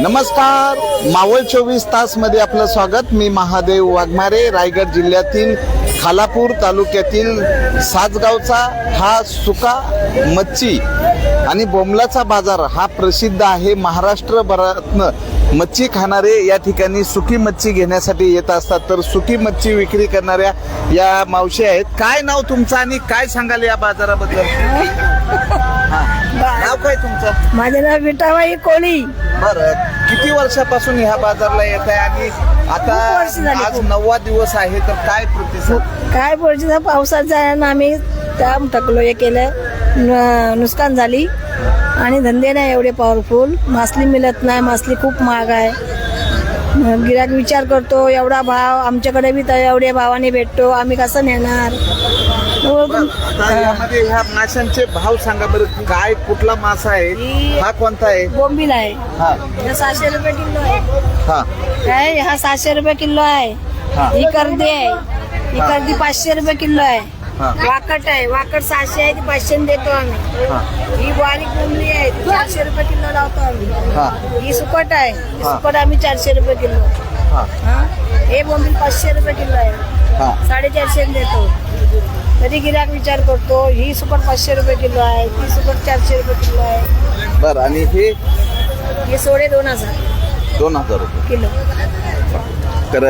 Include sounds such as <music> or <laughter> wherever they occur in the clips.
नमस्कार. मावळ चोवीस तासमध्ये आपलं स्वागत. मी महादेव वाघमारे रायगड जिल्ह्यातील खालापूर तालुक्यातील साजगावचा हा सुका मच्छी आणि बोमलाचा बाजार हा प्रसिद्ध आहे. महाराष्ट्रभरातनं मच्छी खाणारे या ठिकाणी सुकी मच्छी घेण्यासाठी येत असतात. तर सुकी मच्छी विक्री करणाऱ्या या मावशी आहेत. काय नाव तुमचं आणि काय सांगाल या बाजाराबद्दल? <laughs> हा. नाव काय तुमचं? माझे नाव विटाबाई कोळी. बरं. किती वर्षापासून ह्या बाजारला येत आहे आणि आता खूप वर्ष झाली, आज खूप. नववा दिवस आहे तर काय प्रतिसाद? काय पोळशीचा पावसात जायला आम्ही त्या थकलो हे केलं. न- नुकसान झाली. आणि धंदे नाही एवढे पॉवरफुल मासली मिळत नाही मासली खूप महाग आहे. गिराक विचार करतो एवढा भाव आमच्याकडे बी तर एवढ्या भावाने भेटतो आम्ही कसं नेणार? तुम- आता यामध्ये ह्या माशांचे भाव सांगा बरं काय कुठला मासा आहे हा कोणता आहे? बोंबील आहे. हा. हे सहाशे रुपये किलो आहे. हा. काय? हा सहाशे रुपये किलो आहे. हा. कर्दी आहे. ही. कर्दी पाचशे रुपये किलो आहे. वाकट आहे. वाकट सहाशे आहे ती पाचशे देतो आम्ही. हा. बारीक कोंबडी आहे ती चारशे रुपये किलो लावतो आम्ही. हा. सुकट आहे. सुकट आम्ही चारशे रुपये किलो. हा. बोंबील पाचशे रुपये किलो आहे. हा. साडेचारशे देतो. तरी गिराक विचार करतो ही सुकट पाचशे रुपये किलो आहे ती सुकट चारशे रुपये किलो आहे. बरं आणि हे? हे सोडे दोन हजार. दोन हजार रुपये. किलो. तर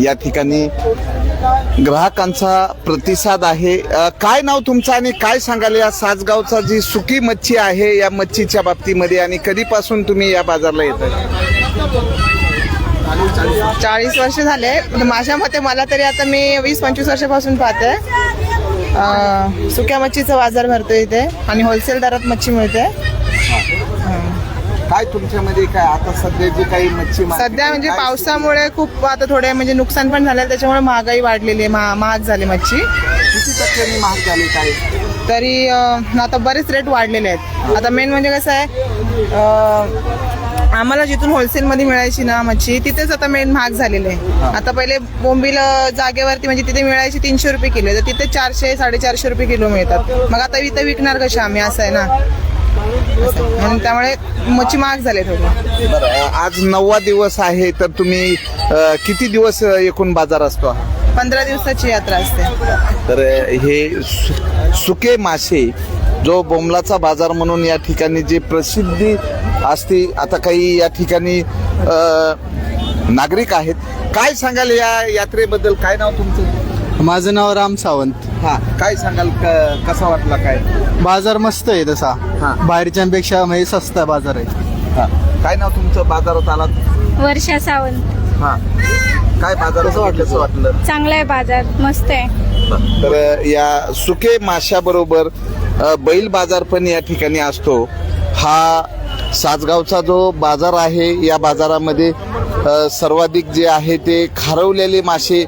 या ठिकाणी ग्राहकांचा प्रतिसाद आहे. काय नाव तुमचं आणि काय सांगाल या सासगावचा जी सुकी मच्छी आहे या मच्छीच्या बाबतीमध्ये आणि कधीपासून तुम्ही या बाजारला येत चाळीस वर्ष झाले. माझ्या मते मला तरी आता मी वीस पंचवीस वर्षापासून पाहते. सुक्या मच्छीचा बाजार भरतो इथे आणि होलसेल दरात मच्छी मिळते. काय तुमच्यामध्ये काय? आता सध्या जी काही मच्छी market सध्या आहे, म्हणजे काय पावसामुळे खूप आता थोडे म्हणजे नुकसान पण झालं त्याच्यामुळे महागाई वाढलेली आहे महा- महाग झाली मच्छी. किती टक्क्यांनी महाग झाली काय? तरी अं, आता बरेच रेट वाढलेले आहेत. आता मेन म्हणजे कसं आहे अं, आम्हाला जिथून होलसेलमध्ये मिळायची ना मच्छी तिथेच आता मेन महाग झालेले आहे. आता पहिले बोंबील जागेवरती म्हणजे तिथे मिळायची तीनशे रुपये किलो तर तिथे चारशे साडेचारशे रुपये किलो मिळतात. मग आता इथं विकणार कशा आम्ही? असं आहे ना. म्हणून त्यामुळे मच्छी महाग झाले थोडी बरं आज नववा दिवस आहे तर तुम्ही अ, किती दिवस अ, एकूण बाजार असतो? हा? पंधरा दिवसाची यात्रा असते. तर हे सु- सुके मासे जो बोमलाचा बाजार म्हणून या ठिकाणी जी प्रसिद्धी असते आता काही या ठिकाणी अ, नागरिक आहेत. काय सांगाल या यात्रेबद्दल? काय नाव तुमचं? माझं नाव राम सावंत. हा काय सांगाल क- कसा वाटला काय? बाजार मस्त आहे तसा. हा. बाहेरच्यांपेक्षा म्हणजे सस्ता बाजार आहे. हा. काय नाव तुमचं? बाजारात आलात? वर्षा सावंत. हा. काय बाजार कसं वाटलं? चांगला आहे बाजार मस्त आहे. तर या सुके माशाबरोबर अ, बैल बाजार पण या ठिकाणी असतो. हा सासगावचा जो बाजार आहे या बाजारामध्ये सर्वाधिक जे आहे ते खारवलेले मासे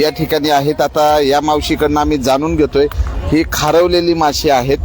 या ठिकाणी आहेत. आता या मावशीकडनं आम्ही जाणून घेतोय ही खारवलेली मासे आहेत.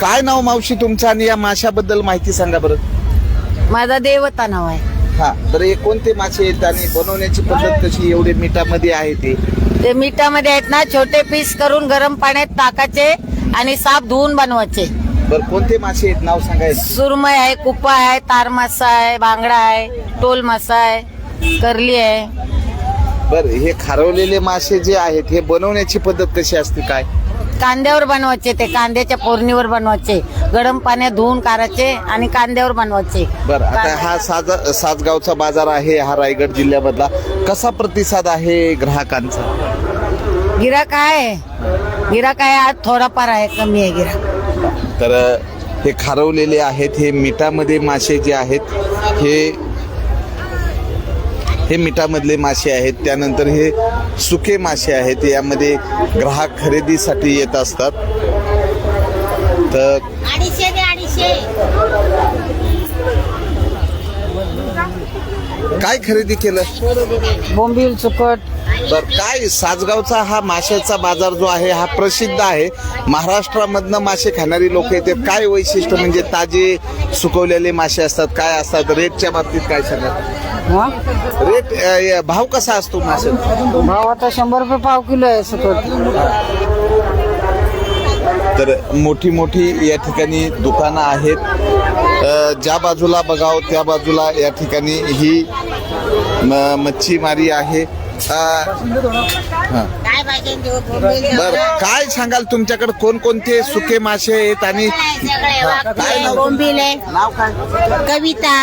काय नाव मावशी तुमचं आणि या माशाबद्दल माहिती सांगा बरं. माझा देवता नाव आहे. हा तर हे कोणते मासे आहेत आणि बनवण्याची पद्धत कशी एवढे मिठामध्ये आहे ते? ते मिठामध्ये आहेत ना छोटे पीस करून गरम पाण्यात टाकायचे. आणि साफ धुवून बनवायचे. बरं कोणते मासे आहेत? नाव सांगायचं सुरमई आहे कुप्पा आहे तार मासा आहे बांगडा आहे टोल मासा आहे करली आहे. बरं हे खारवलेले मासे जे आहेत हे बनवण्याची पद्धत कशी असते काय? कांद्यावर बनवायचे ते कांद्याच्या फोडणीवर बनवायचे. गरम पाण्यात धुवून काढायचे आणि कांद्यावर बनवायचे. बरं आता हा साज सासगावचा बाजार आहे हा रायगड जिल्ह्यामधला. कसा प्रतिसाद आहे ग्राहकांचा? गिराक आहे. गिराक आहे आज थोडाफार आहे कमी आहे गिराक तर हे खारवलेले आहेत हे मिठामध्ये मासे जे आहेत हे हे मिठामधले मासे आहेत त्यानंतर हे सुके मासे आहेत यामध्ये ग्राहक खरेदीसाठी येत असतात. तर काय खरेदी केलं? बोंबील सुकट बर काय सासगावचा हा माशाचा बाजार जो आहे हा प्रसिद्ध आहे. महाराष्ट्रामधनं मासे खाणारी लोक येतात. काय वैशिष्ट्य म्हणजे ताजे सुकवलेले मासे असतात काय असतात? रेटच्या बाबतीत काय सांगा रेट अ, भाव कसा असतो माशाचा? भाव आता शंभर रुपये पाव किलो आहे सुकट तर मोठी मोठी या ठिकाणी दुकानं आहेत. अ, ज्या बाजूला बघाव त्या बाजूला या ठिकाणी ही म- मच्छीमारी आहे. बर काय सांगाल तुमच्याकडे? कोणकोणते सुके मासे आहेत आणि काय नाव? बोंबील आहे. नाव काय? कविता.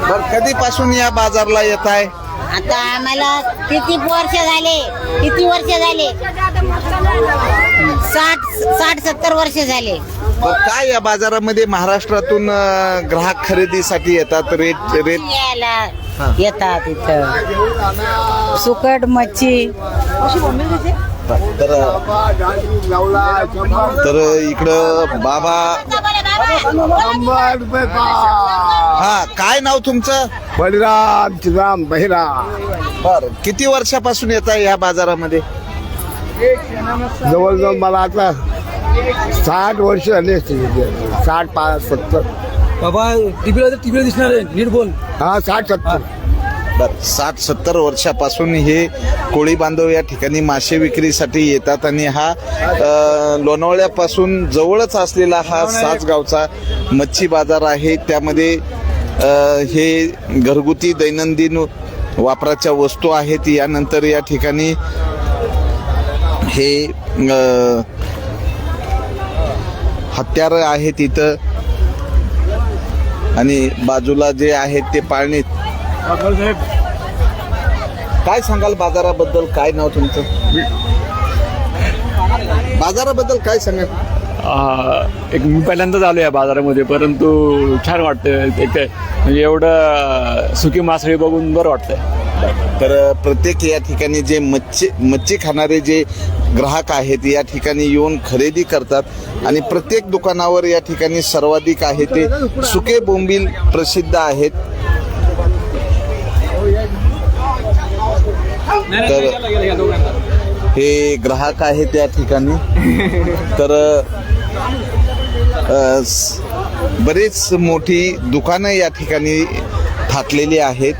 बर कधीपासून या बाजारला येत आहे? आता आम्हाला किती वर्ष झाले? किती वर्ष झाले? साठ साठ सत्तर वर्ष झाले. काय या बाजारामध्ये महाराष्ट्रातून अ, ग्राहक खरेदीसाठी येतात? Rate rate? यायला येतात इथं. सुकट मच्छी. तर तर इकडं बाबा हा काय नाव तुमचं? बळीराम श्रीराम बहिरा. बर किती वर्षापासून येत आहे या बाजारामध्ये? जवळजवळ मला आता साठ वर्ष झाली असतील साठ पाच सत्तर. बाबा टीव्हीला तर टीव्हीला दिसणार आहे. नीट बोल. हा साठ सत्तर. बर साठ सत्तर वर्षापासून हे कोळी बांधव या ठिकाणी मासे विक्रीसाठी येतात आणि हा अ, लोणावळ्यापासून जवळच असलेला हा सासगावचा मच्छी बाजार आहे. त्यामध्ये अ, हे घरगुती दैनंदिन वापराच्या वस्तू आहेत. यानंतर या ठिकाणी हे अ, हत्यार आहेत इथं आणि बाजूला जे आहेत ते पाळणे. काय सांगाल बाजाराबद्दल? काय नाव तुमचं? बाजाराबद्दल काय सांगाल? एक मी पहिल्यांदाच आलो या बाजारामध्ये परंतु छान वाटतं एक म्हणजे एवढं सुकी मासळी बघून बरं वाटतंय. तर प्रत्येक या ठिकाणी जे मच्छी मच्छी खाणारे जे ग्राहक आहेत या ठिकाणी येऊन खरेदी करतात. आणि प्रत्येक दुकानावर या ठिकाणी सर्वाधिक आहे ते सुके बोंबील प्रसिद्ध आहेत. तर हे ग्राहक आहेत त्या ठिकाणी. तर बरेच मोठी दुकानं या ठिकाणी थाटलेली आहेत.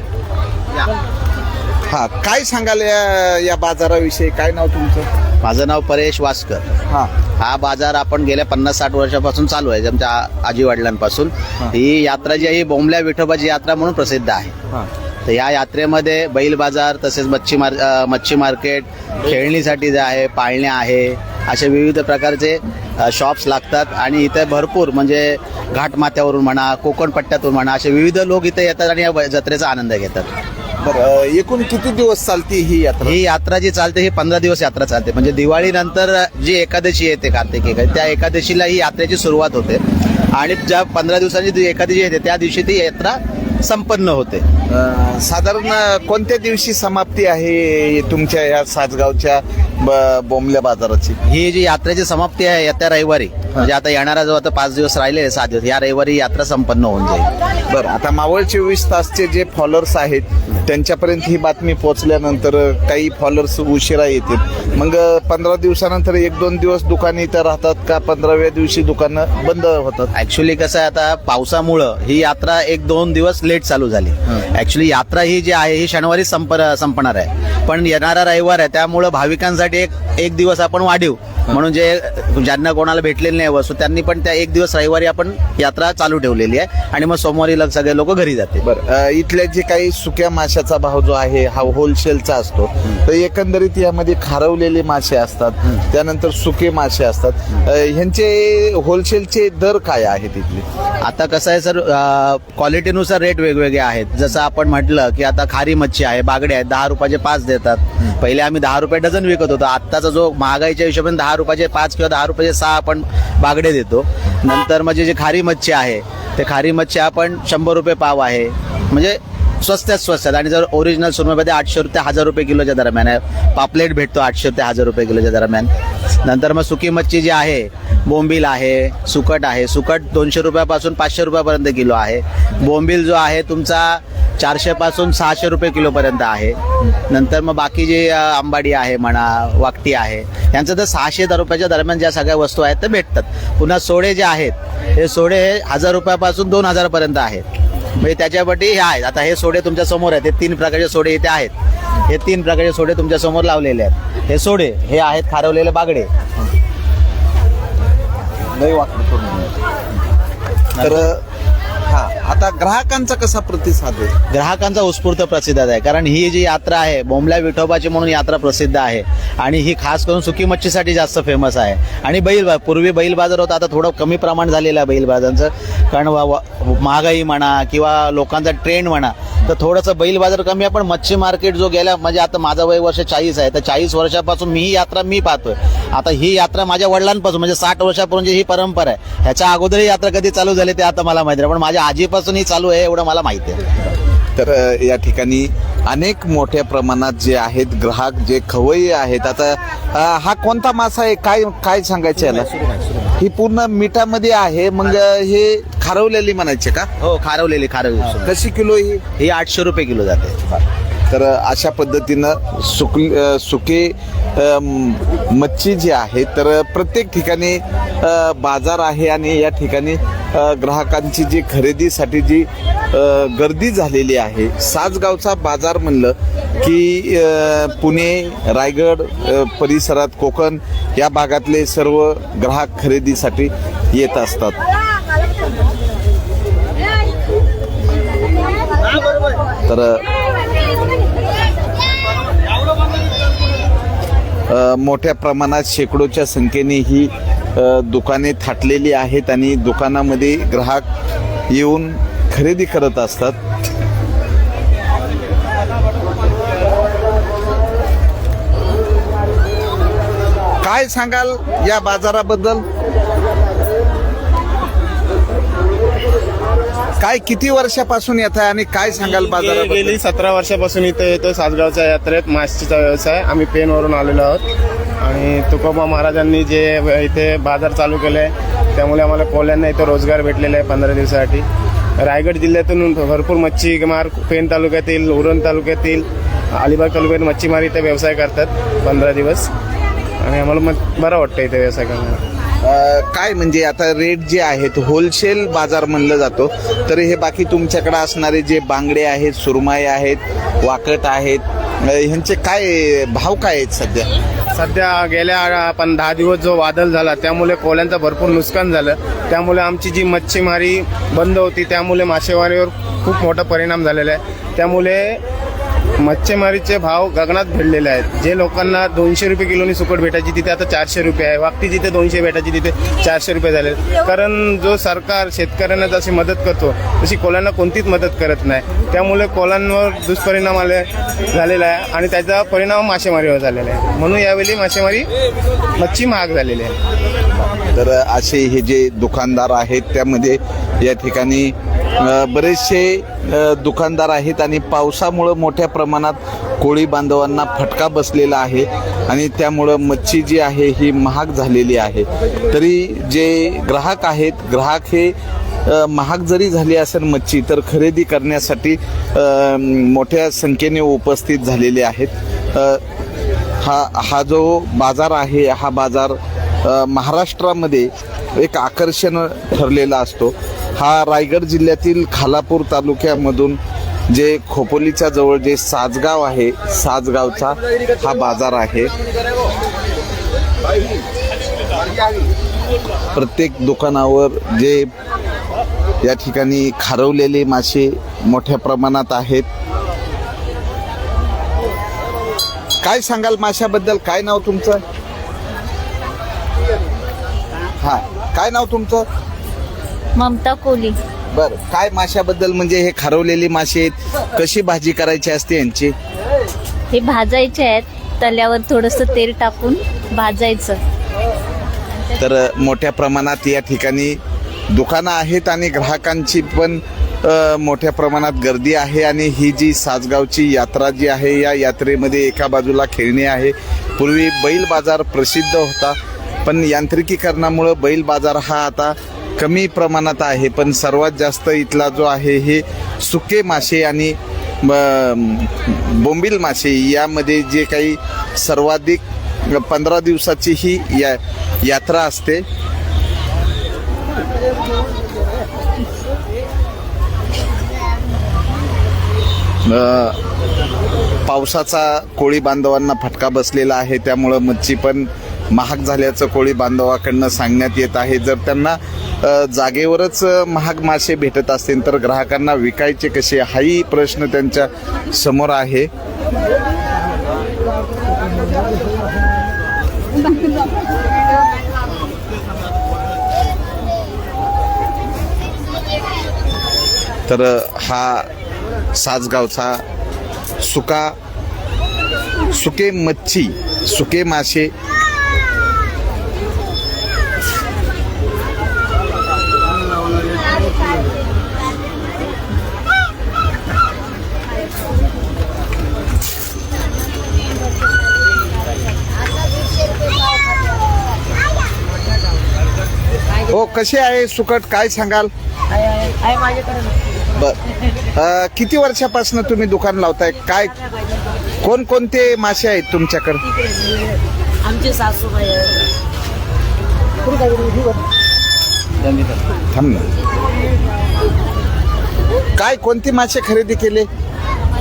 हा काय सांगाल या या बाजाराविषयी? काय नाव तुमचं? माझं नाव परेश वासकर. हा. हा बाजार आपण गेल्या पन्नास साठ वर्षापासून चालू आहे आमच्या आजी वडिलांपासून. ही. यात्रा जी आहे ही बोंबल्या विठोबाची यात्रा म्हणून प्रसिद्ध आहे. हा. तर या यात्रेमध्ये बैल बाजार तसेच मच्छी मार मच्छी मार्केट खेळणीसाठी जे आहे पाळण्या आहे असे विविध प्रकारचे शॉप्स लागतात आणि इथे भरपूर म्हणजे घाटमाथ्यावरून म्हणा कोकण पट्ट्यातून म्हणा असे विविध लोक इथे येतात आणि या जत्रेचा आनंद घेतात. बरं एकूण किती दिवस चालती ही यात्रा? ही यात्रा जी चालते ही पंधरा दिवस यात्रा चालते. म्हणजे दिवाळीनंतर जी एकादशी येते कार्तिक त्या एकादशीला ही यात्रेची सुरुवात होते. आणि ज्या पंधरा दिवसांची एकादशी येते त्या दिवशी ती यात्रा संपन्न होते. अं, साधारण कोणत्या दिवशी समाप्ती आहे तुमच्या या सासगावच्या ब- बोंबल्या बाजाराची? ही जी यात्रेची समाप्ती आहे येत्या रविवारी. म्हणजे आता येणारा जो आता पाच दिवस राहिले सहा दिवस या रविवारी यात्रा संपन्न होऊन जाईल. बरं आता मावळ चोवीस तासचे जे फॉलोअर्स आहेत त्यांच्यापर्यंत ही बातमी पोहोचल्यानंतर काही फॉलोअर्स उशिरा येतील. मग पंधरा दिवसानंतर एक दोन दिवस दुकान इथं राहतात का पंधराव्या दिवशी दुकानं बंद होतात? ऍक्च्युली कसं आहे आता पावसामुळं ही यात्रा एक दोन दिवस लेट चालू झाली. ऍक्च्युली यात्रा ही जी आहे ही शनिवारी संप संपणार आहे. पण येणारा रविवार आहे त्यामुळं भाविकांसाठी एक एक दिवस आपण वाढीव. म्हणून जे ज्यांना कोणाला भेटलेले नाही वस्तू त्यांनी पण त्या एक दिवस रविवारी आपण यात्रा चालू ठेवलेली आहे आणि मग सोमवारी लग सगळे लोक घरी जाते. बरं. इथल्या जे काही सुक्या माशाचा भाव जो आहे हा होलसेलचा असतो. तर एकंदरीत यामध्ये खारवलेले मासे असतात त्यानंतर सुके मासे असतात. ह्यांचे होलसेलचे दर काय आहेत इथले? आता कसं आहे सर क्वालिटीनुसार रेट वेगवेगळे आहेत. जसं आपण म्हटलं की आता खारी मच्छी आहे बागडे आहेत दहा रुपयाचे पाच देतात. पहिले आम्ही दहा रुपये डझन विकत होतो. आत्ताचा जो महागाईच्या हिशोबाने दहा दहा रुपयाचे पाच किंवा दहा रुपयाचे सहा आपण बागडे देतो. नंतर म्हणजे जे खारी मच्छी आहे ते खारी मच्छी आपण शंभर रुपये पाव आहे. म्हणजे स्वस्तात स्वस्त आणि जर ओरिजिनल सुरमईमध्ये आठशे रुपये हजार रुपये किलोच्या दरम्यान आहे. पापलेट भेटतो आठशे ते हजार रुपये किलोच्या दरम्यान. नंतर मग सुकी मच्छी जी आहे बोंबील आहे सुकट आहे. सुकट दोनशे रुपयापासून पाचशे रुपयापर्यंत किलो आहे. बोंबील जो आहे तुमचा चारशे पासून सहाशे रुपये किलोपर्यंत आहे. नंतर मग बाकी जे आंबाडी आहे म्हणा वाकटी आहे यांचं तर सहाशे रुपयाच्या दरम्यान ज्या सगळ्या वस्तू आहेत त्या भेटतात. पुन्हा सोडे जे आहेत हे सोडे हे हजार रुपयापासून दोन हजारपर्यंत आहेत. म्हणजे त्याच्यापटी हे आहेत. आता हे सोडे तुमच्यासमोर आहेत. हे तीन प्रकारचे सोडे इथे आहेत. हे तीन प्रकारचे सोडे तुमच्यासमोर लावलेले आहेत. हे सोडे हे आहेत खारवलेले बागडे. तर हा. आता ग्राहकांचा कसा प्रतिसाद आहे? ग्राहकांचा उत्स्फूर्त प्रतिसाद आहे. कारण ही जी यात्रा आहे बोंबल्या विठोबाची म्हणून यात्रा प्रसिद्ध आहे. आणि ही खास करून सुकी मच्छीसाठी जास्त फेमस आहे. आणि बैल पूर्वी बैल बाजार होता आता थोडं कमी प्रमाण झालेलं आहे बैल बाजारांचं. कारण वा- वा- महागाई म्हणा किंवा लोकांचा ट्रेंड म्हणा तर थोडंसं बैल बाजार कमी आहे पण मच्छी मार्केट जो गेला म्हणजे आता माझा वय वर्ष चाळीस आहे तर चाळीस वर्षापासून मी ही यात्रा मी पाहतोय. आता ही यात्रा माझ्या वडिलांपासून म्हणजे साठ वर्षापूर्वी ही परंपरा आहे. ह्याच्या अगोदर ही यात्रा कधी चालू झाली ते आता मला माहिती नाही पण माझ्या आजीपासून ही चालू आहे एवढं मला माहिती आहे. तर या ठिकाणी अनेक मोठ्या प्रमाणात जे आहेत ग्राहक जे खवय्ये आहेत आता हा कोणता मासा आहे? काय काय सांगायचं याला? ही पूर्ण मिठामध्ये आहे मग हे खारवलेली म्हणायचे का? हो खारवलेली खारवलेली. कशी किलो ही? ही आठशे रुपये किलो जाते. तर अशा पद्धतीनं सुक सुके मच्छी जी आहे तर प्रत्येक ठिकाणी बाजार आहे आणि या ठिकाणी ग्राहकांची जी खरेदीसाठी जी गर्दी झालेली आहे. साजगावचा बाजार म्हणलं की पुणे रायगड परिसरात कोकण या भागातले सर्व ग्राहक खरेदीसाठी येत असतात. तर अ, मोठ्या प्रमाणात शेकडोच्या संख्येने ही दुकाने थाटलेली आहेत आणि दुकानामध्ये ग्राहक येऊन खरेदी करत असतात. काय सांगाल या बाजाराबद्दल? काय किती वर्षापासून येत आहे आणि काय सांगाल गेली बाजाराबद्दल? सतरा वर्षापासून इथे येतो सासगावच्या यात्रेत मासचीचा व्यवसाय. आम्ही पेनवरून आलेलो आहोत. आणि तुकोबा महाराजांनी जे इथे बाजार चालू केले त्यामुळे आम्हाला कोल्यांना इथं रोजगार भेटलेला आहे पंधरा दिवसासाठी. रायगड जिल्ह्यातून भरपूर मच्छीमार पेन तालुक्यातील उरण तालुक्यातील अलिबाग तालुक्यात मच्छीमार इथे व्यवसाय करतात पंधरा दिवस. आणि आम्हाला मग बरं वाटतं इथे व्यवसाय करण्याला. अ, काय म्हणजे आता रेट जे आहेत होलसेल बाजार म्हणलं जातो तर हे बाकी तुमच्याकडे असणारे जे बांगडे आहेत सुरमाई आहेत वाकट आहेत ह्यांचे काय भाव काय आहेत सध्या? सध्या गेल्या पण दहा दिवस जो वादळ झाला त्यामुळे कोल्यांचं भरपूर नुकसान झालं. त्यामुळे आमची जी मच्छीमारी बंद होती त्यामुळे मासेमारीवर खूप मोठा परिणाम झालेला आहे. त्यामुळे मच्छीमारीचे भाव गगनात भिडलेले आहेत. जे लोकांना दोनशे रुपये किलोनी सुकट भेटायची तिथे आता चारशे रुपये आहे. वाकटी जिथे दोनशे भेटायची तिथे चारशे रुपये झाले. कारण जो सरकार शेतकऱ्यांना जशी मदत करतो तशी कोल्यांना कोणतीच मदत करत नाही. त्यामुळे कोलांवर दुष्परिणाम आले झालेला आहे आणि त्याचा परिणाम मासेमारीवर झालेला आहे. म्हणून यावेळी मासेमारी मच्छी महाग झालेली आहे. तर असे हे जे दुकानदार आहेत त्यामध्ये या ठिकाणी बरेचसे दुकानदार आहेत आणि पावसामुळं मोठ्या प्रमाणात कोळी बांधवांना फटका बसलेला आहे आणि त्यामुळं मच्छी जी आहे ही महाग झालेली आहे. तरी जे ग्राहक आहेत ग्राहक हे महाग जरी झाली असेल मच्छी तर खरेदी करण्यासाठी मोठ्या संख्येने उपस्थित झालेले आहेत. हा हा जो बाजार आहे हा बाजार महाराष्ट्रामध्ये एक आकर्षण ठरलेला असतो. हा रायगड जिल्ह्यातील खालापूर तालुक्यामधून जे खोपोलीच्या जवळ जे साजगाव आहे साजगावचा हा बाजार आहे. प्रत्येक दुकानावर जे या ठिकाणी खारवलेले मासे मोठ्या प्रमाणात आहेत. काय सांगाल माशाबद्दल? काय नाव तुमचं? हा काय नाव तुमचं? ममता कोली. बर काय माशाबद्दल म्हणजे हे खारवलेली मासे आहेत? कशी भाजी करायची असते यांची? हे भाजायचे आहेत तल्यावर थोडस तेल टाकून भाजायचं. तर मोठ्या प्रमाणात या ठिकाणी दुकानं आहेत आणि ग्राहकांची पण अ, मोठ्या प्रमाणात गर्दी आहे आणि ही जी सासगावची यात्रा जी आहे या यात्रेमध्ये एका बाजूला खेळणी आहे. पूर्वी बैल बाजार प्रसिद्ध होता पण यांत्रिकीकरणामुळं बैल बाजार हा आता कमी प्रमाणात आहे पण सर्वात जास्त इथला जो आहे हे सुके मासे आणि बोंबील मासे यामध्ये जे काही सर्वाधिक पंधरा दिवसाची ही या यात्रा असते. पावसाचा कोळी बांधवांना फटका बसलेला आहे त्यामुळं मच्छी पण महाग झाल्याचं कोळी बांधवाकडनं सांगण्यात येत आहे. जर त्यांना जागेवरच महाग मासे भेटत असतील तर ग्राहकांना विकायचे कसे? हाही प्रश्न त्यांच्यासमोर आहे. तर हा सासगावचा सुका सुके मच्छी सुके मासे हो कसे आहे सुकट? काय सांगाल? बर. अ, किती वर्षापासून तुम्ही दुकान लावताय? काय कोणकोणते मासे आहेत तुमच्याकडे? आमचे सासूबाई थांब ना. काय कोणते मासे खरेदी केले?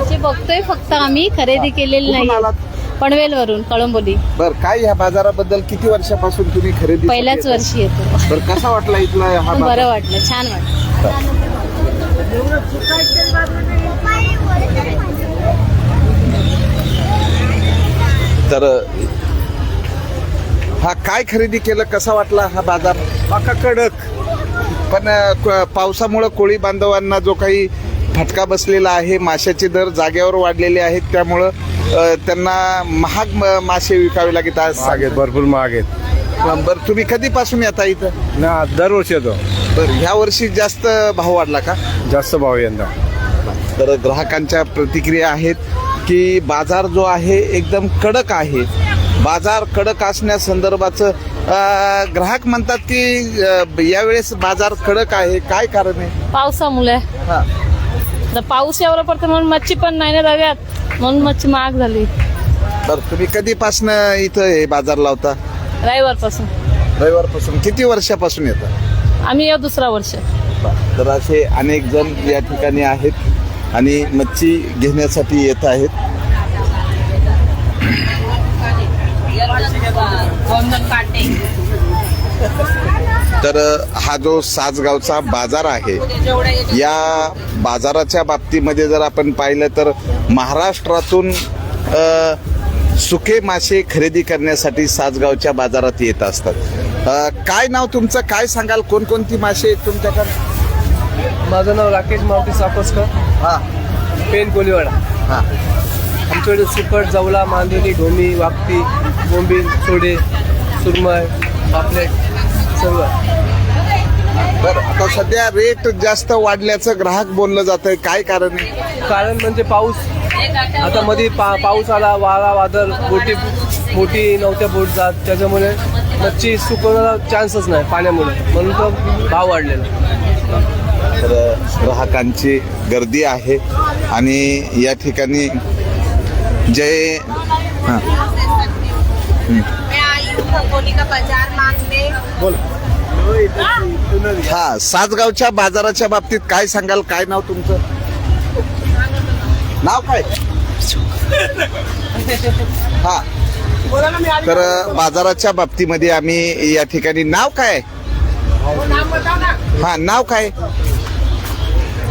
असे बघतोय फक्त आम्ही खरेदी केलेली कुठून नाही आलात? पनवेल वरून कळंबोली. बर काय ह्या बाजाराबद्दल किती वर्षापासून तुम्ही खरेदी पहिल्याच वर्षी येतो. बर कसा वाटला इथला हा बरं? वाटलं छान वाटलं. तर हा काय खरेदी केलं कसा वाटला हा बाजार? पाका कडक. पण अ, क- पावसामुळं कोळी बांधवांना जो काही फटका बसलेला आहे माशाचे दर जागेवर वाढलेले आहेत त्यामुळं त्यांना महाग म- मासे विकावे लागत आज महाग आहेत भरपूर महाग आहेत. बरं तुम्ही कधीपासून येता इथं? ना दरवर्षी येतो. बरं ह्या वर्षी जास्त भाव वाढला का? जास्त भाव यंदा. तर ग्राहकांच्या प्रतिक्रिया आहेत की बाजार जो आहे एकदम कडक आहे. बाजार कडक असण्यासंदर्भाचं अं, ग्राहक म्हणतात की अं, यावेळेस बाजार कडक आहे. काय कारण आहे? पावसामुळे. हा. तर पाऊस एवढा पडतो म्हणून मच्छी पण नाही ना जाग्यात. म्हणून मच्छी महाग झाली. तर तुम्ही कधीपासून इथं हे बाजार लावता? रविवारपासून. रविवारपासून. किती वर्षापासून येतं? आम्ही या दुसरा वर्ष. तर असे अनेक जण या ठिकाणी आहेत आणि मच्छी घेण्यासाठी येत आहेत. <laughs> तर हा जो सासगावचा बाजार आहे या बाजाराच्या बाबतीमध्ये जर आपण पाहिलं तर महाराष्ट्रातून सुके मासे खरेदी करण्यासाठी सासगावच्या बाजारात येत असतात. काय नाव तुमचं? काय सांगाल? कोणकोणती मासे आहेत तुमच्याकडे? माझं नाव राकेश मारुती सापसकर. हा. पेन कोलीवाडा. हा. आमच्याकडे सुकट जवला मांदेली ढोमी वाकती बोंबील सोडे सुरमय पापलेट आहे. बरं आता सध्या रेट जास्त वाढल्याचं ग्राहक बोललं जात आहे काय कारण आहे? कारण म्हणजे पाऊस. आता मध्ये पा पाऊस आला वारा वादळ बोटी मोठी नव्हत्या बोट जात. त्याच्यामुळे मच्छी सुकवण्याला चान्सच नाही पाण्यामुळे. म्हणून तो भाव वाढलेला. तर ग्राहकांची गर्दी आहे आणि या ठिकाणी हां. हा सासगावच्या बाजाराच्या बाबतीत काय सांगाल? काय नाव तुमचं? नाव काय? हा. तर बाजाराच्या बाबतीमध्ये आम्ही या ठिकाणी नाव काय? हा नाव काय?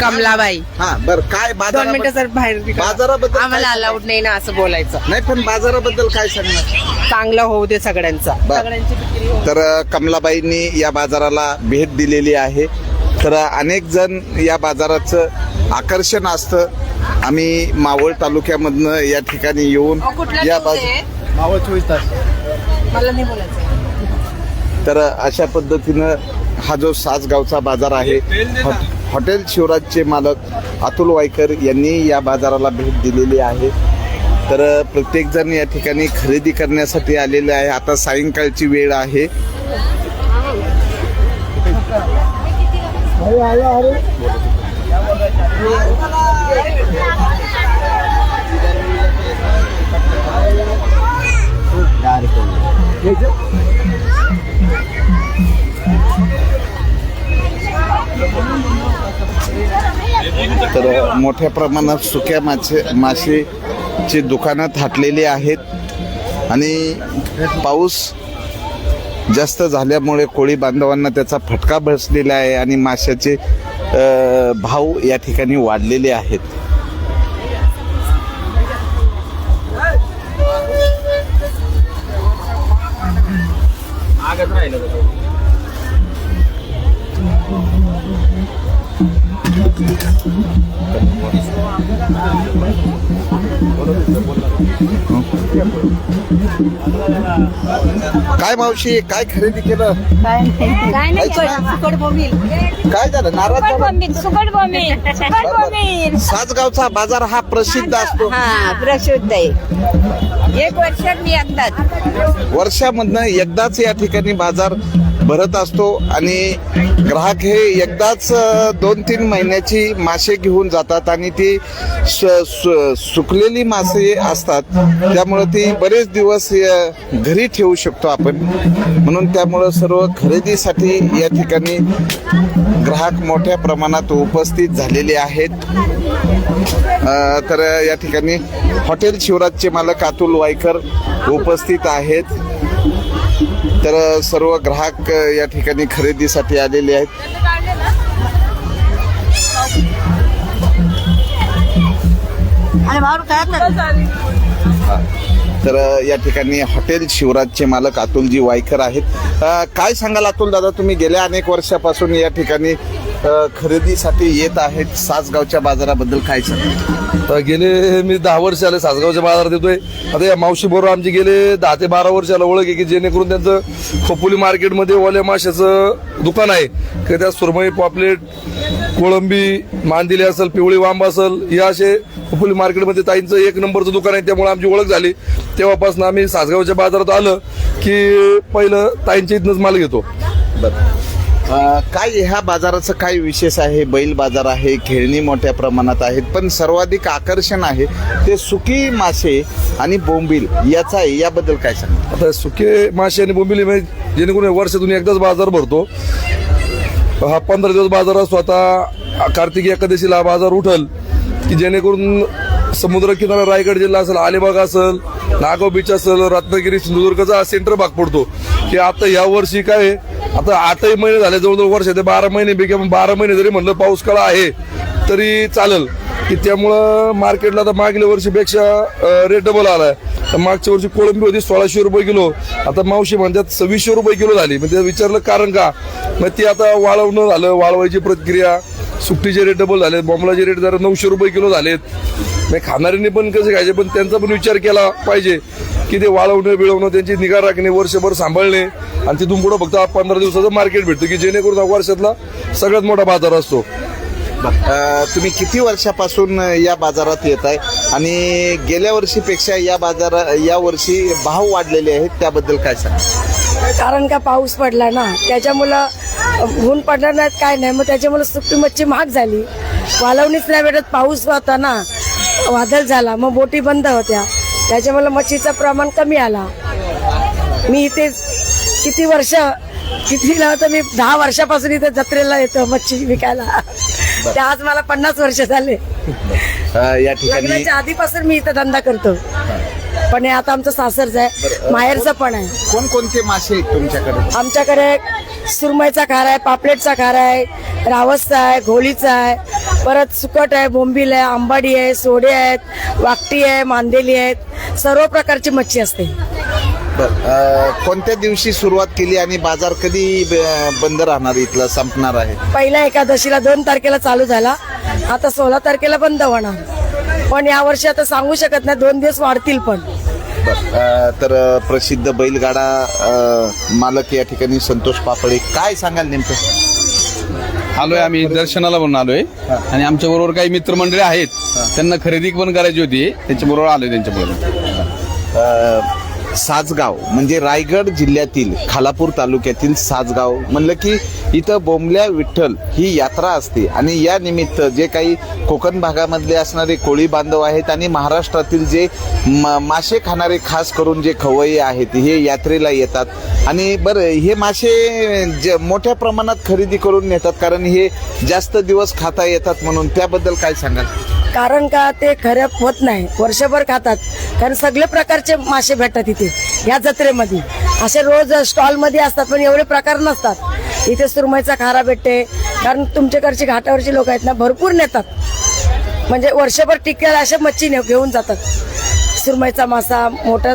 कमलाबाई. हा बर काय दोन मिनिटं बाजाराबद्दल सर बाहेर निघा. बाजाराबद्दल काय आम्हाला? अलाउड नाही ना असं बोलायचं. नाही पण बाजाराबद्दल काय सांगणार? चांगलं होऊ दे सगळ्यांचा. बर. सगळ्यांची विक्री होऊ तर अ, कमलाबाईंनी या बाजाराला भेट दिलेली आहे. तर अनेक जण या बाजाराचं आकर्षण असतं. आम्ही मावळ तालुक्यामधनं या ठिकाणी येऊन अहो, कुठला या आहे? मावळ चोवीस तास. मला नाही बोलायचं. तर अशा पद्धतीनं हा जो सासगावचा बाजार आहे हॉटेल शिवराजचे मालक अतुल वायकर यांनी या बाजाराला भेट दिलेली आहे. तर प्रत्येकजण या ठिकाणी खरेदी करण्यासाठी आलेले आहे. आता सायंकाळची वेळ आहे. तर मोठ्या प्रमाणात सुक्या मासे मासेची दुकानं थाटलेली आहेत. आणि पाऊस जास्त झाल्यामुळे कोळी बांधवांना त्याचा फटका बसलेला आहे आणि माशाचे भाव या ठिकाणी वाढलेले आहेत. काय मावशी काय खरेदी केलं? काय नाही. काय झालं? नाराज झाला? सुकट बॉम्बिल सुकट बॉम्बिल सासगावचा बाजार हा प्रसिद्ध असतो. हा प्रसिद्ध आहे. एक वर्षात मी एकदाच वर्षामधनं एकदाच या ठिकाणी बाजार भरत असतो आणि ग्राहक हे एकदाच दोन तीन महिन्याची मासे घेऊन जातात आणि ती सु- सुकलेली मासे असतात. त्यामुळं ती बरेच दिवस घरी ठेवू शकतो आपण. म्हणून त्यामुळं सर्व खरेदीसाठी या ठिकाणी ग्राहक मोठ्या प्रमाणात उपस्थित झालेले आहेत. तर या ठिकाणी हॉटेल शिवराजचे मालक अतुल वायकर उपस्थित आहेत. तर सर्व ग्राहक या ठिकाणी खरेदीसाठी आलेले आहेत. तर या ठिकाणी हॉटेल शिवराजचे मालक अतुलजी वायकर आहेत. काय सांगाल अतुल दादा तुम्ही गेल्या अनेक वर्षापासून या ठिकाणी खरेदीसाठी येत आहेत सासगावच्या बाजाराबद्दल काय तर गेले मी दहा वर्ष आले सासगावच्या बाजारात येतोय. आता या मावशी बरोबर आमची गेले दहा ते बारा वर्षाला ओळख आहे की जेणेकरून त्यांचं खोपोली मार्केटमध्ये ओल्या माशाचं दुकान आहे. की त्यात सुरमई पॉपलेट कोळंबी मांदिली असेल पिवळी वांब असेल या असे खोपोली मार्केटमध्ये ताईंचं एक नंबरचं दुकान आहे त्यामुळे आमची ओळख झाली. तेव्हापासून आम्ही सासगावच्या बाजारात आलं की पहिलं ताईंच्या इथनंच माल घेतो. अ, काय ह्या बाजाराचं काय विशेष आहे? बैल बाजार आहे खेळणी मोठ्या प्रमाणात आहेत पण सर्वाधिक आकर्षण आहे ते सुकी मासे आणि बोंबील याचा आहे. याबद्दल काय सांगा आता सुके मासे आणि बोंबिली म्हणजे जेणेकरून वर्षातून एकदाच बाजार भरतो. हा पंधरा दिवस बाजार असतो. आता कार्तिकी एकादशीला हा बाजार उठल की जेणेकरून समुद्र किनारा रायगड जिल्हा असेल अलिबाग असेल नागाव बीच असेल रत्नागिरी सिंधुदुर्गचा हा सेंटर भाग पडतो. की आता या वर्षी काय आहे, आता आठही महिने झाले जवळजवळ वर्ष ते बारा महिने पैकी आपण बारा महिने जरी म्हणलं पाऊस काळ आहे तरी चालेल. की त्यामुळं मार्केटला आता मागल्या वर्षीपेक्षा रेट डबल आहे तर मागच्या वर्षी कोळंबी होती सोळाशे रुपये किलो. आता मावशी म्हणतात सव्वीसशे रुपये किलो झाली. म्हणजे विचारलं कारण का? मग ती आता वाळवणं झालं वाळवायची प्रक्रिया सुट्टीचे रेट डबल झाले बॉम्बलाचे रेट जरा नऊशे रुपये किलो झालेत. नाही खाणाऱ्यांनी पण कसे खायचे पण त्यांचा पण विचार केला पाहिजे की ते वाळवणं बिळवणं त्यांची निगा राखणे वर्षभर सांभाळणे. आणि तिथून पुढे फक्त पंधरा दिवसाचं मार्केट भेटतं की जेणेकरून हा वर्षातला सगळ्यात मोठा बाजार असतो. तुम्ही किती वर्षापासून या बाजारात येत आहे आणि गेल्या वर्षीपेक्षा या बाजारा या वर्षी भाव वाढलेले आहेत त्याबद्दल काय सांगा कारण का पाऊस पडला ना त्याच्यामुळं ऊन पडलं नाही काय नाही. मग त्याच्यामुळे सुकी मच्छी महाग झाली. वाळवणीच नाही भेटत पाऊस होता ना. वादळ झाला मग बोटी बंद होत्या. त्याच्यामुळे मच्छीचं प्रमाण कमी आला. मी इथे किती वर्ष किती तर मी दहा वर्षापासून इथे जत्रेला येतो मच्छी विकायला. ते आज मला पन्नास वर्ष झाले. अ, या ठिकाणी लग्नाच्या आधीपासून मी इथं धंदा करतो. पण हे आता आमचं सासरचं आहे. माहेरचं पण आहे. कोणकोणते मासे आहेत तुमच्याकडे? आमच्याकडे सुरमईचा खार आहे पापलेटचा खार आहे रावसचा आहे घोलीचा आहे. परत सुकट आहे बोंबील आहे आंबाडी आहे सोडे आहेत वाकटी आहे मांदेली आहेत. सर्व प्रकारची मच्छी असते. कोणत्या दिवशी सुरुवात केली आणि बाजार कधी बंद राहणार इथला संपणार आहे? पहिल्या एकादशीला दोन तारखेला चालू झाला. आता सोळा तारखेला बंद होणार. पण यावर्षी आता सांगू शकत नाही दोन दिवस वाढतील पण. तर प्रसिद्ध बैलगाडा मालक या ठिकाणी संतोष पापळे काय सांगाल नेमकं? आलोय आम्ही दर्शनाला म्हणून आलोय. आणि आमच्या बरोबर काही मित्रमंडळी आहेत. त्यांना खरेदी पण करायची होती. त्यांच्या बरोबर आलोय त्यांच्या बरोबर. अ, सासगाव म्हणजे रायगड जिल्ह्यातील खालापूर तालुक्यातील सासगाव म्हणलं की इथं बोंबल्या विठ्ठल ही यात्रा असते. आणि या निमित्त जे काही कोकण भागामधले असणारे कोळी बांधव आहेत आणि महाराष्ट्रातील जे मासे खाणारे खास करून जे खवय्ये आहेत हे यात्रेला येतात. आणि बरं हे मासे ज- मोठ्या प्रमाणात खरेदी करून नेतात कारण हे जास्त दिवस खाता येतात म्हणून. त्याबद्दल काय सांगाल? कारण का ते खरं होत नाही. वर्षभर खातात. कारण सगळे प्रकारचे मासे भेटतात इथे या जत्रेमध्ये. असे रोज स्टॉलमध्ये असतात पण एवढे प्रकार नसतात. इथे सुरमईचा खारा भेटते. कारण तुमच्याकडची घाटावरची लोक आहेत ना भरपूर नेतात. म्हणजे वर्षभर टिकेल अशा मच्छी ने- घेऊन जातात. सुरमईचा मासा मोठा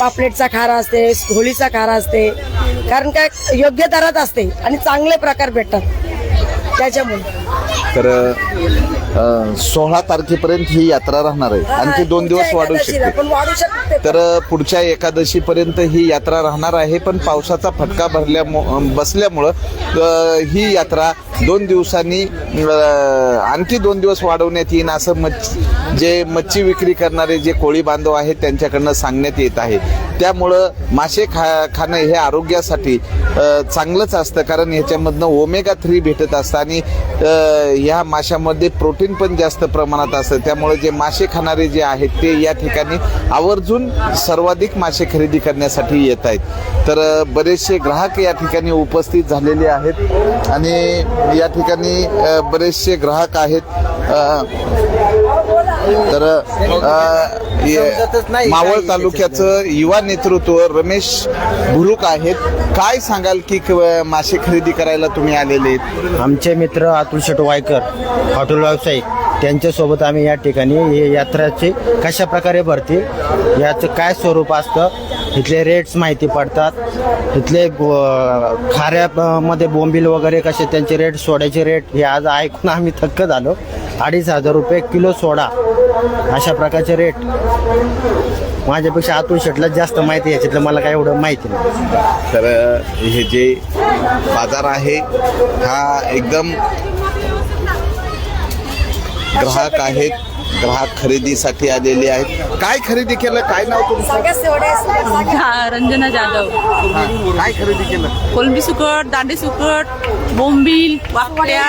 पापलेटचा खारा असते होळीचा खारा असते. कारण काय योग्य दरात असते आणि चांगले प्रकार भेटतात. त्याच्यामुळे. तर अ, सोळा तारखेपर्यंत ही यात्रा राहणार आहे. आणखी दोन दिवस वाढू शकते. पण वाढू शकते. तर पुढच्या एकादशी पर्यंत ही यात्रा राहणार आहे पण पावसाचा फटका भरल्या बसल्यामुळं अ, ही यात्रा दोन दिवसांनी आणखी दोन दिवस वाढवण्यात येईन असं मच्छी जे मच्छी विक्री करणारे जे कोळी बांधव आहेत त्यांच्याकडनं सांगण्यात येत आहे. त्यामुळं मासे खा खाणं हे आरोग्यासाठी चांगलंच असतं. कारण ह्याच्यामधनं ओमेगा थ्री भेटत असतं आणि ह्या माशामध्ये प्रोटीन पण जास्त प्रमाणात असतं. त्यामुळे जे मासे खाणारे जे आहेत ते या ठिकाणी आवर्जून सर्वाधिक मासे खरेदी करण्यासाठी येत आहेत. तर बरेचसे ग्राहक या ठिकाणी उपस्थित झालेले आहेत. आणि या ठिकाणी बरेचसे ग्राहक आहेत. तर मावळ तालुक्याचं युवा नेतृत्व रमेश भुरुक आहेत. काय सांगाल की क- मासे खरेदी करायला तुम्ही आलेले आहेत? आमचे मित्र अतुल शेटवायकर हॉटेल व्यावसायिक त्यांच्यासोबत आम्ही या ठिकाणी हे यात्राचे कशा प्रकारे भरते याचं काय स्वरूप असतं इथले रेट्स माहिती पडतात. इथले खाऱ्यामध्ये बोंबील वगैरे कसे त्यांचे रेट सोड्याचे रेट हे आज ऐकून आम्ही थक्क झालो. अडीच हजार रुपये किलो सोडा अशा प्रकारचे रेट माझ्यापेक्षा आतून शेटला जास्त माहिती याच्यातलं मला काय एवढं माहिती नाही. तर हे जे बाजार आहे हा एकदम ग्राहक आहेत. ग्राहक खरेदीसाठी आलेले आहेत. काय खरेदी केलं? काय नाव तुमचं? हा रंजना जाधव. काय खरेदी केलं? कोलंबी सुकट दांडे सुकट बोंबील वाकड्या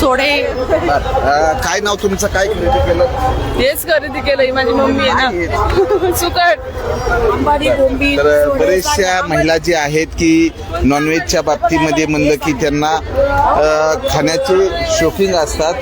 सोडे. अ, काय नाव तुमचं? काय खरेदी केलं? हेच खरेदी केलंय माझी मम्मी आहे ना. <laughs> सुकट. अंबाडी तर बरेचशा महिला जे आहेत की नॉनव्हेजच्या बाबतीमध्ये म्हणलं की त्यांना अ, खाण्याचे शौकीन असतात.